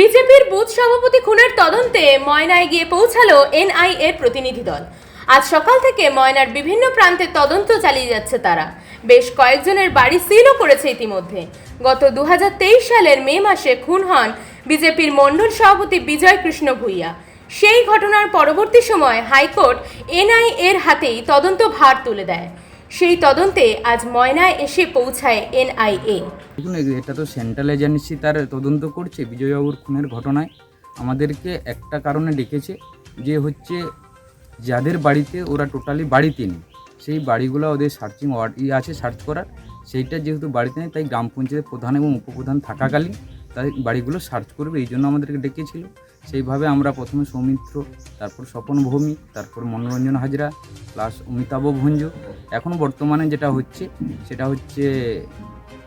বিজেপির বুথ সভাপতি খুনের তদন্তে ময়নায় গিয়ে পৌঁছালো এনআইএ প্রতিনিধি দল। আজ সকাল থেকে ময়নার বিভিন্ন প্রান্তে তদন্ত চালিয়ে যাচ্ছে তারা। বেশ কয়েকজনের বাড়ি সিলও করেছে ইতিমধ্যে। গত দু হাজার তেইশ সালের মে মাসে খুন হন বিজেপির মণ্ডল সভাপতি বিজয় কৃষ্ণ ভূঁইয়া। সেই ঘটনার পরবর্তী সময় হাইকোর্ট এনআইএর হাতেই তদন্ত ভার তুলে দেয়। সেই তদন্তে আজ ময়নায় এসে পৌঁছায় এনআইএ। দেখুন এটা তো সেন্ট্রাল এজেন্সি তার তদন্ত করছে বিজয়বাবুর খুনের ঘটনায়। আমাদেরকে একটা কারণে ডেকেছে যে হচ্ছে যাদের বাড়িতে ওরা টোটালি বাড়িতে নেই সেই বাড়িগুলো ওদের সার্চিং ওয়ার্ড ই আছে সার্চ করার। সেইটা যেহেতু বাড়িতে নেই, তাই গ্রাম পঞ্চায়েতের প্রধান এবং উপপ্রধান থাকাকালীন তাই বাড়িগুলো সার্চ করবে, এই জন্য আমাদেরকে ডেকেছিল। সেইভাবে আমরা প্রথমে সৌমিত্র, তারপর স্বপন ভৌমিক, তারপর মনোরঞ্জন হাজরা প্লাস অমিতাভ ভঞ্জ। এখন বর্তমানে যেটা হচ্ছে, সেটা হচ্ছে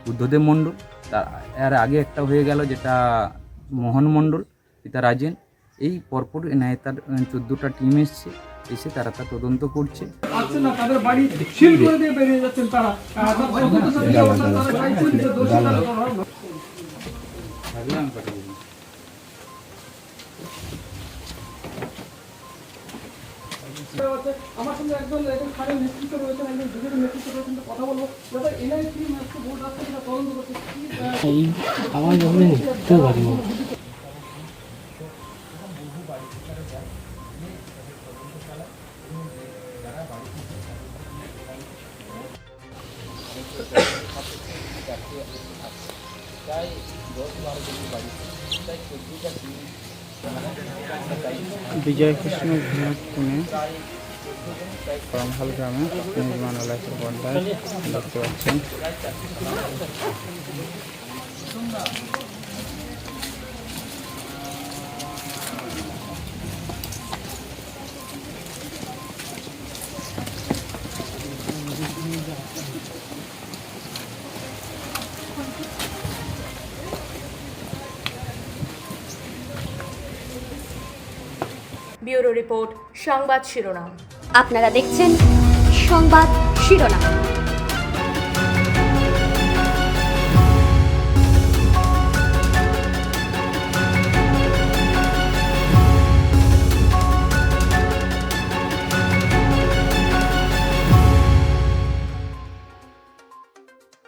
বুদ্ধদেব মণ্ডল। তার, এর আগে একটা হয়ে গেল যেটা মোহন মণ্ডল, পিতা রাজেন। এই পরপর নেয় তার চোদ্দোটা টিম এসছে, এসে তারা তা তদন্ত করছে আহ, তার তদন্ত চালিয়ে যাচ্ছেন, তারা চাইছেন যে দোষী তারা ধরা হোক। আমার সঙ্গে একজন একজন খানের নেতৃত্ব রয়েছেন একজন বিজেপি নেতৃত্ব রয়েছেন কথা বলব। দাদা এনআই টিম আজকে ভোট আসছে তদন্ত করছে কি আহ, এই আওয়াজ হবে নিতে পারিব বিজয় কৃষ্ণ ভূঁইয়া পুনে করমহাল গ্রামে নির্মাণ এলাকার পর্দায় দেখতে পাচ্ছেন। ব্যুরো রিপোর্ট সংবাদ শিরোনাম। আপনারা দেখছেন সংবাদ শিরোনাম।